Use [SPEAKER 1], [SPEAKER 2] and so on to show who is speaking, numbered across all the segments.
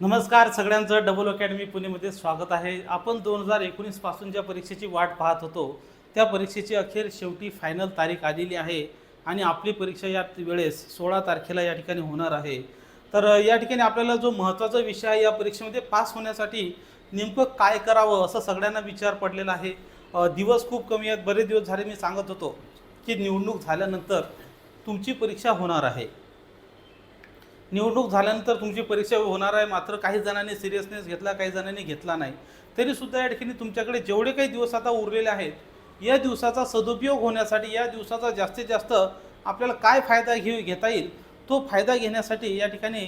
[SPEAKER 1] नमस्कार सगळ्यांचं double academy पुणेमध्ये स्वागत आहे. आपण दोन हजार एकोणीसपासून ज्या परीक्षेची वाट पाहत होतो त्या परीक्षेची अखेर शेवटी फायनल तारीख आलेली आहे आणि आपली परीक्षा या वेळेस सोळा तारखेला या ठिकाणी होणार आहे. तर या ठिकाणी आपल्याला जो महत्त्वाचा विषय आहे या परीक्षेमध्ये पास होण्यासाठी नेमकं काय करावं असं सगळ्यांना विचार पडलेला आहे. दिवस खूप कमी आहेत. बरेच दिवस झाले मी सांगत होतो की निवडणूक झाल्यानंतर तुमची परीक्षा होणार आहे. निवडणूक झाल्यानंतर तुमची परीक्षा होणार आहे मात्र काही जणांनी सिरियसनेस घेतला काही जणांनी घेतला नाही. तरीसुद्धा या ठिकाणी तुमच्याकडे जेवढे काही दिवस आता उरलेले आहेत या दिवसाचा सदुपयोग होण्यासाठी या दिवसाचा जास्तीत जास्त आपल्याला काय फायदा घेऊ घेता येईल तो फायदा घेण्यासाठी या ठिकाणी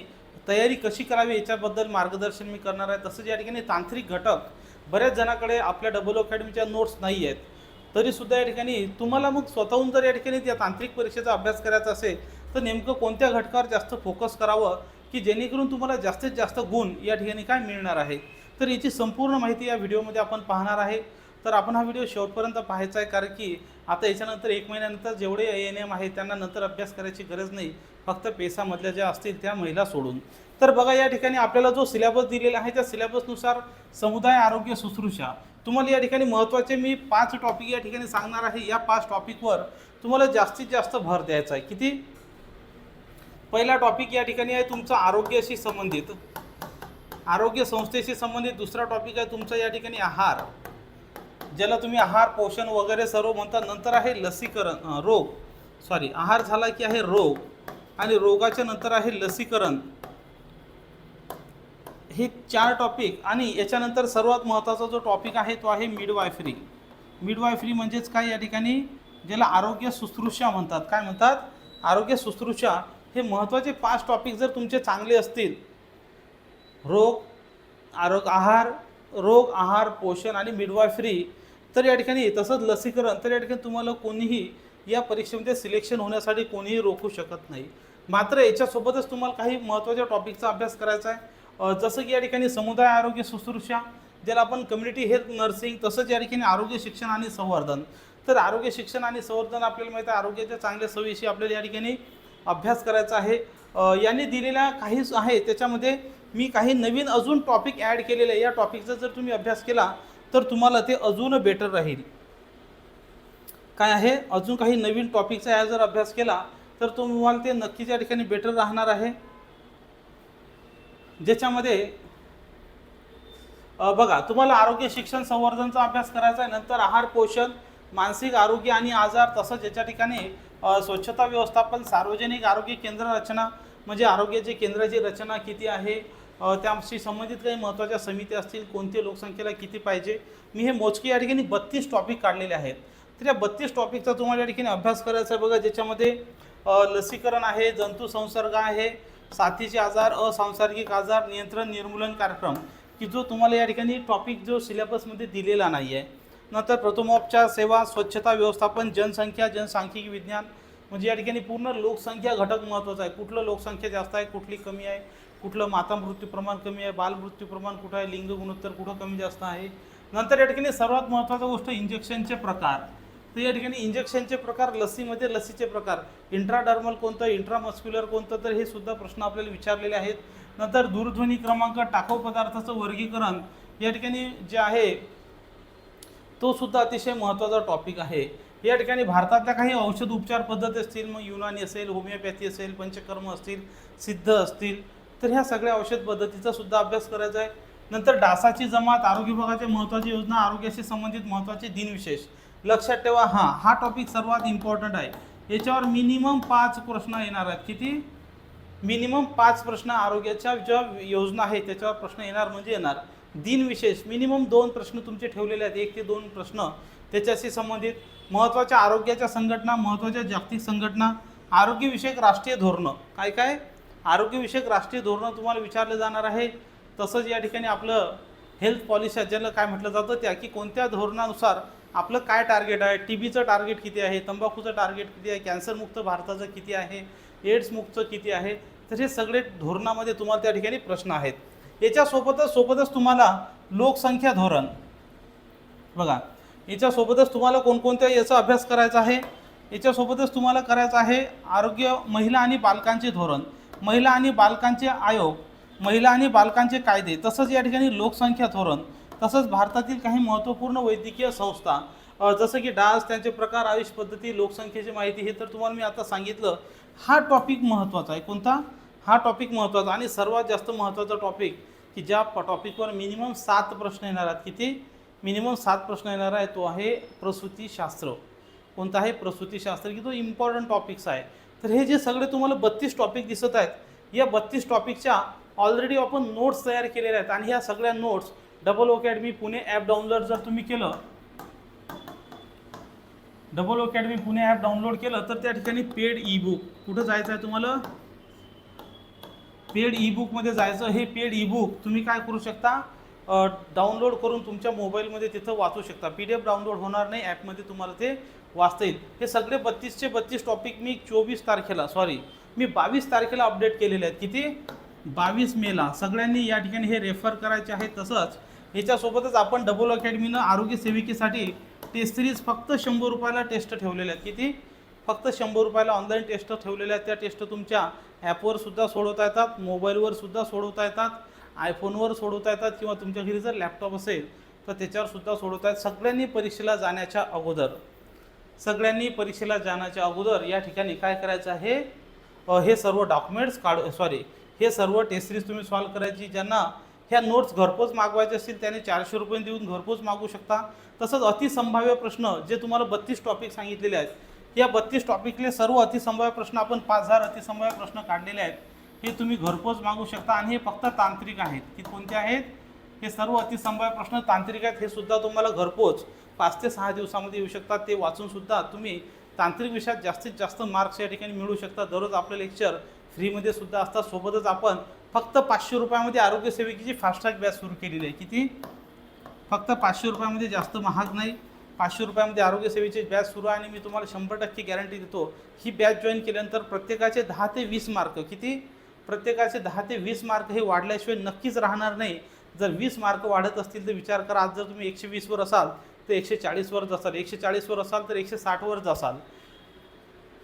[SPEAKER 1] तयारी कशी करावी याच्याबद्दल मार्गदर्शन मी करणार आहे. तसंच या ठिकाणी तांत्रिक घटक बऱ्याच जणांकडे आपल्या डबल अकॅडमीच्या नोट्स नाही आहेत. तरीसुद्धा या ठिकाणी तुम्हाला मग स्वतःहून जर या ठिकाणी त्या तांत्रिक परीक्षेचा अभ्यास करायचा असेल तर नेमकं कोणत्या घटकावर जास्त फोकस करावं? की जेणेकरून तुम्हाला जास्तीत जास्त गुण या ठिकाणी काय मिळणार आहे? तर याची संपूर्ण माहिती या व्हिडिओमध्ये आपण पाहणार आहे. तर आपण हा व्हिडिओ शेवटपर्यंत पाहायचा आहे कारण की आता याच्यानंतर एक महिन्यानंतर जेवढे ए एन एम आहे त्यांना नंतर अभ्यास करायची गरज नाही. फक्त पेसामधल्या ज्या असतील त्या महिला सोडून. तर बघा या ठिकाणी आपल्याला जो सिलेबस दिलेला आहे त्या सिलेबसनुसार समुदाय आरोग्य शुश्रूषा. तुम्हाला या ठिकाणी महत्त्वाचे मी पाच टॉपिक या ठिकाणी सांगणार आहे. या पाच टॉपिकवर तुम्हाला जास्तीत जास्त भर द्यायचा आहे. किती? पहिला टॉपिक या ठिकाणी आहे तुमचा आरोग्याशी संबंधित. आरोग्य संस्थेशी संबंधित दुसरा टॉपिक आहे तुमचा या ठिकाणी आहार. ज्याला तुम्ही आहार पोषण वगैरे सर्व म्हणतात नंतर आहे लसीकरण रोग. सॉरी आहार झाला की आहे रोग आणि रोगाच्या नंतर आहे लसीकरण. हे चार टॉपिक आणि याच्यानंतर सर्वात महत्त्वाचा जो टॉपिक आहे तो आहे मिडवायफ्री मिडवायफ्री म्हणजेच काय या ठिकाणी? ज्याला आरोग्य शुश्रूषा म्हणतात. काय म्हणतात? आरोग्य सुश्रूषा हे महत्त्वाचे पाच टॉपिक जर तुमचे चांगले असतील रोग आरोग्य आहार रोग आहार पोषण आणि मिडवायफरी तर या ठिकाणी तसंच लसीकरण तर या ठिकाणी तुम्हाला कोणीही या परीक्षेमध्ये सिलेक्शन होण्यासाठी कोणीही रोखू शकत नाही. मात्र याच्यासोबतच तुम्हाला काही महत्त्वाच्या टॉपिकचा अभ्यास करायचा आहे. जसं की या ठिकाणी समुदाय आरोग्य शुश्रूषा ज्याला आपण कम्युनिटी हेल्थ नर्सिंग तसंच या ठिकाणी आरोग्य शिक्षण आणि संवर्धन. तर आरोग्य शिक्षण आणि संवर्धन आपल्याला माहिती आहे आरोग्याच्या चांगल्या सवयीशी आपल्याला या ठिकाणी अभ्यास करायचा आहे. यांनी दिलेल्या काही आहे त्याच्यामध्ये मी काही नवीन अजून टॉपिक ॲड केलेले आहे. या टॉपिकचा जर तुम्ही अभ्यास केला तर तुम्हाला ते अजून बेटर राहील. काय आहे? अजून काही नवीन टॉपिकचा या जर अभ्यास केला तर तुम्हाला ते नक्कीच या ठिकाणी बेटर राहणार आहे. ज्याच्यामध्ये बघा तुम्हाला आरोग्य शिक्षण संवर्धनचा अभ्यास करायचा आहे नंतर आहार पोषण मानसिक आरोग्य आणि आजार तसंच याच्या ठिकाणी स्वच्छता व्यवस्थापन सार्वजनिक आरोग्य केंद्र रचना म्हणजे आरोग्याची केंद्राची रचना किती आहे? त्याशी संबंधित काही महत्त्वाच्या समिती असतील कोणती लोकसंख्येला किती पाहिजे? मी हे मोजके या ठिकाणी बत्तीस टॉपिक काढलेले आहेत. तर या बत्तीस टॉपिकचा तुम्हाला या ठिकाणी अभ्यास करायचा आहे. बघा ज्याच्यामध्ये लसीकरण आहे जंतू संसर्ग आहे साथीचे आजार असांसार्गिक आजार नियंत्रण निर्मूलन कार्यक्रम की जो तुम्हाला या ठिकाणी टॉपिक जो सिलेबसमध्ये दिलेला नाही आहे नंतर प्रथमोपचार सेवा स्वच्छता व्यवस्थापन जनसंख्या जनसांख्यिकी विज्ञान. म्हणजे या ठिकाणी पूर्ण लोकसंख्या घटक महत्त्वाचा आहे. कुठलं लोकसंख्या जास्त आहे कुठली कमी आहे कुठलं माता मृत्यू प्रमाण कमी आहे बालमृत्यू प्रमाण कुठं आहे लिंग गुणोत्तर कुठं कमी जास्त आहे. नंतर या ठिकाणी सर्वात महत्त्वाचा गोष्ट इंजेक्शनचे प्रकार. तर या ठिकाणी इंजेक्शनचे प्रकार लसीमध्ये लसीचे प्रकार. इंट्राडर्मल कोणतं इंट्रामस्क्युलर कोणतं तर हे सुद्धा प्रश्न आपल्याला विचारलेले आहेत. नंतर दूरध्वनी क्रमांक टाकाऊ पदार्थाचं वर्गीकरण. या ठिकाणी जे आहे तो सुद्धा अतिशय महत्त्वाचा टॉपिक आहे. या ठिकाणी भारतातल्या काही औषध उपचार पद्धती असतील मग युनानी असेल होमिओपॅथी असेल पंचकर्म असतील सिद्ध असतील तर ह्या सगळ्या औषध पद्धतीचा सुद्धा अभ्यास करायचा आहे. नंतर डासाची जमात आरोग्य विभागाच्या महत्त्वाची योजना आरोग्याशी संबंधित महत्त्वाचे दिनविशेष. लक्षात ठेवा हां हा टॉपिक सर्वात इम्पॉर्टंट आहे. याच्यावर मिनिमम पाच प्रश्न येणार आहेत. किती? मिनिमम पाच प्रश्न आरोग्याच्या ज्या योजना आहेत त्याच्यावर प्रश्न येणार म्हणजे येणार. दिनविशेष मिनिमम दोन प्रश्न तुमचे ठेवलेले आहेत. एक ते दोन प्रश्न त्याच्याशी संबंधित महत्त्वाच्या आरोग्याच्या संघटना महत्त्वाच्या जागतिक संघटना आरोग्यविषयक राष्ट्रीय धोरणं. काय काय? आरोग्यविषयक राष्ट्रीय धोरणं तुम्हाला विचारलं जाणार आहे. तसंच या ठिकाणी आपलं हेल्थ पॉलिसी ज्याला काय म्हटलं जातं त्या की कोणत्या धोरणानुसार आपलं काय टार्गेट आहे? टी बीचं टार्गेट किती आहे? तंबाखूचं टार्गेट किती आहे? कॅन्सरमुक्त भारताचं किती आहे? एड्समुक्त किती आहे? तर हे सगळे धोरणामध्ये तुम्हाला त्या ठिकाणी प्रश्न आहेत. याच्यासोबतच सोबतच तुम्हाला लोकसंख्या धोरण. बघा याच्यासोबतच तुम्हाला कोणकोणत्या याचा अभ्यास करायचा आहे? याच्यासोबतच तुम्हाला करायचं आहे आरोग्य महिला आणि बालकांचे धोरण. महिला आणि बालकांचे आयोग महिला आणि बालकांचे कायदे तसंच या ठिकाणी लोकसंख्या धोरण तसंच भारतातील काही महत्त्वपूर्ण वैद्यकीय संस्था जसं की डास त्यांचे प्रकार आयुष पद्धती लोकसंख्येची माहिती हे तर तुम्हाला मी आता सांगितलं. हा टॉपिक महत्त्वाचा आहे. कोणता? हा टॉपिक महत्त्वाचा आणि सर्वात जास्त महत्त्वाचा टॉपिक की ज्या टॉपिकवर मिनिमम सात प्रश्न येणार आहेत. किती? मिनिमम सात प्रश्न येणार आहे तो आहे प्रसूतीशास्त्र कोणता आहे प्रसूतीशास्त्र की तो इम्पॉर्टंट टॉपिक्स आहे. तर हे जे सगळे तुम्हाला बत्तीस टॉपिक दिसत आहेत या बत्तीस टॉपिकच्या ऑलरेडी आपण नोट्स तयार केलेल्या आहेत. आणि ह्या सगळ्या notes double academy Pune app download जर तुम्ही केलं double academy Pune app download केलं तर त्या ठिकाणी पेड ई बुक कुठं जायचं आहे तुम्हाला? पेड ई बुकमध्ये जायचं हे पेड ई बुक तुम्ही काय करू शकता? डाउनलोड करून तुमच्या मोबाईलमध्ये तिथं वाचू शकता. पी डी एफ डाउनलोड होणार नाही ॲपमध्ये तुम्हाला ते वाचता येईल. हे सगळे बत्तीसचे बत्तीस टॉपिक मी चोवीस तारखेला सॉरी मी बावीस तारखेला अपडेट केलेले आहेत. किती? बावीस मेला सगळ्यांनी या ठिकाणी हे रेफर करायचे आहे तसंच. याच्यासोबतच आपण डबल अकॅडमीनं आरोग्य सेविकेसाठी टेस्ट सिरीज फक्त शंभर रुपयाला टेस्ट ठेवलेल्या आहेत. किती? फक्त शंभर रुपयाला ऑनलाईन टेस्ट ठेवलेल्या आहेत. त्या टेस्ट तुमच्या ॲपवर सुद्धा सोडवता येतात मोबाईलवर सुद्धा सोडवता येतात आयफोनवर सोडवता येतात किंवा तुमच्या घरी जर लॅपटॉप असेल तर त्याच्यावर सुद्धा सोडवता येतात. सगळ्यांनी परीक्षेला जाण्याच्या अगोदर सगळ्यांनी परीक्षेला जाण्याच्या अगोदर या ठिकाणी काय करायचं आहे? हे सर्व डॉक्युमेंट्स काढ सॉरी हे सर्व टेस्ट सिरीज तुम्ही सॉल्व करायची ज्यांना ह्या नोट्स घरपोच मागवायचे असतील त्याने चारशे रुपये देऊन घरपोच मागू शकता. तसंच अतिसंभाव्य प्रश्न जे तुम्हाला बत्तीस टॉपिक सांगितलेले आहेत या बत्तीस टॉपिकले सर्व अतिसंभाव्य प्रश्न आपण पाच हजार अतिसंभाव्य प्रश्न काढलेले आहेत. हे तुम्ही घरपोच मागू शकता आणि हे फक्त तांत्रिक आहेत. की कोणते आहेत? हे सर्व अतिसंभाव्य प्रश्न तांत्रिक आहेत. हे सुद्धा तुम्हाला घरपोच पाच ते सहा दिवसामध्ये येऊ शकतात. ते वाचून सुद्धा तुम्ही तांत्रिक विषयात जास्तीत जास्त मार्क्स या ठिकाणी मिळू शकता. दररोज आपले लेक्चर फ्रीमध्ये सुद्धा असतात. सोबतच आपण फक्त पाचशे रुपयामध्ये आरोग्य सेविकेची फास्टॅग बॅच सुरू केलेली आहे. किती? फक्त पाचशे रुपयामध्ये जास्त महाग नाही. पाचशे रुपयामध्ये आरोग्य सेवेची बॅच सुरू आहे आणि मी तुम्हाला शंभर टक्के गॅरंटी देतो. ही बॅच जॉईन केल्यानंतर प्रत्येकाचे दहा ते वीस मार्क किती? प्रत्येकाचे दहा ते वीस मार्क हे वाढल्याशिवाय नक्कीच राहणार नाही. जर वीस मार्क वाढत असतील तर विचार करा आज जर तुम्ही एकशे वीसवर असाल तर एकशे चाळीसवर असाल. एकशे चाळीसवर असाल तर एकशे साठवर असाल.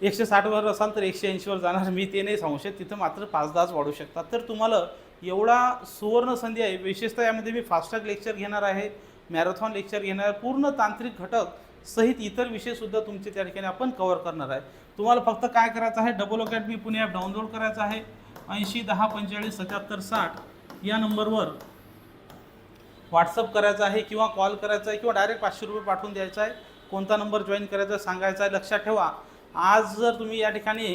[SPEAKER 1] एकशे साठवर असाल तर एकशे ऐंशीवर जाणार. मी ते नाही सांगू शकत. तिथं मात्र पाच दहाच वाढू शकतात. तर तुम्हाला एवढा सुवर्ण संधी आहे. विशेषतः यामध्ये मी फास्टॅग लेक्चर घेणार आहे. मॅरेथॉन लेक्चर घेणार पूर्ण तांत्रिक घटक सहित इतर विषयसुद्धा तुमचे त्या ठिकाणी आपण कव्हर करणार आहे. तुम्हाला फक्त काय करायचं आहे? Double academy Pune app download करायचं आहे. ऐंशी दहा पंचेचाळीस सत्याहत्तर साठ या नंबरवर व्हॉट्सअप करायचा आहे किंवा कॉल करायचा आहे किंवा डायरेक्ट पाचशे रुपये पाठवून द्यायचा आहे. कोणता नंबर जॉईन करायचा आहे सांगायचा आहे. लक्षात ठेवा. आज जर तुम्ही या ठिकाणी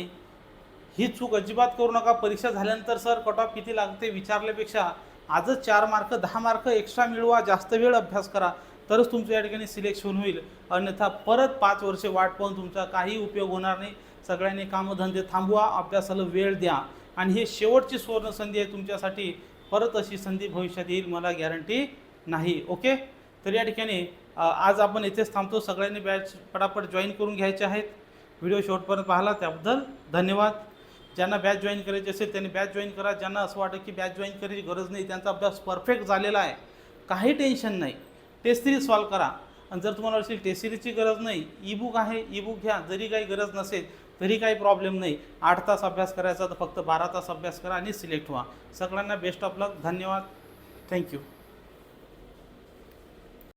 [SPEAKER 1] ही चूक अजिबात करू नका. परीक्षा झाल्यानंतर सर कट ऑफ किती लागते? विचारल्यापेक्षा आजच चार मार्क दहा मार्क एक्स्ट्रा मिळवा जास्त वेळ अभ्यास करा. तरच तुमचं या ठिकाणी सिलेक्शन होईल. अन्यथा परत पाच वर्षे वाट पाहून तुमचा काही उपयोग होणार नाही. सगळ्यांनी कामधंदे थांबवा अभ्यासाला वेळ द्या. आणि हे शेवटची सुवर्णसंधी आहे तुमच्यासाठी. परत अशी संधी भविष्यात येईल मला गॅरंटी नाही. ओके तर या ठिकाणी आज आपण इथेच थांबतो. सगळ्यांनी बॅच पटापट जॉईन करून घ्यायचे आहेत. व्हिडिओ शेवटपर्यंत पाहिला त्याबद्दल धन्यवाद. ज्यांना बॅच जॉईन करायची असेल त्यांनी बॅच जॉईन करा. ज्यांना असं वाटतं की बॅच जॉईन करायची गरज नाही त्यांचा अभ्यास परफेक्ट झालेला आहे. काही टेन्शन नाही. टेस्ट सिरीज सॉल्व करा. आणि जर तुम्हाला असेल टेस्ट सिरीजची गरज नाही ई बुक आहे ई बुक घ्या. जरी काही गरज नसेल तरी काही प्रॉब्लेम नाही. आठ तास अभ्यास करायचा तर फक्त बारा तास अभ्यास करा आणि सिलेक्ट व्हा. सगळ्यांना बेस्ट ऑफ लक धन्यवाद. थँक्यू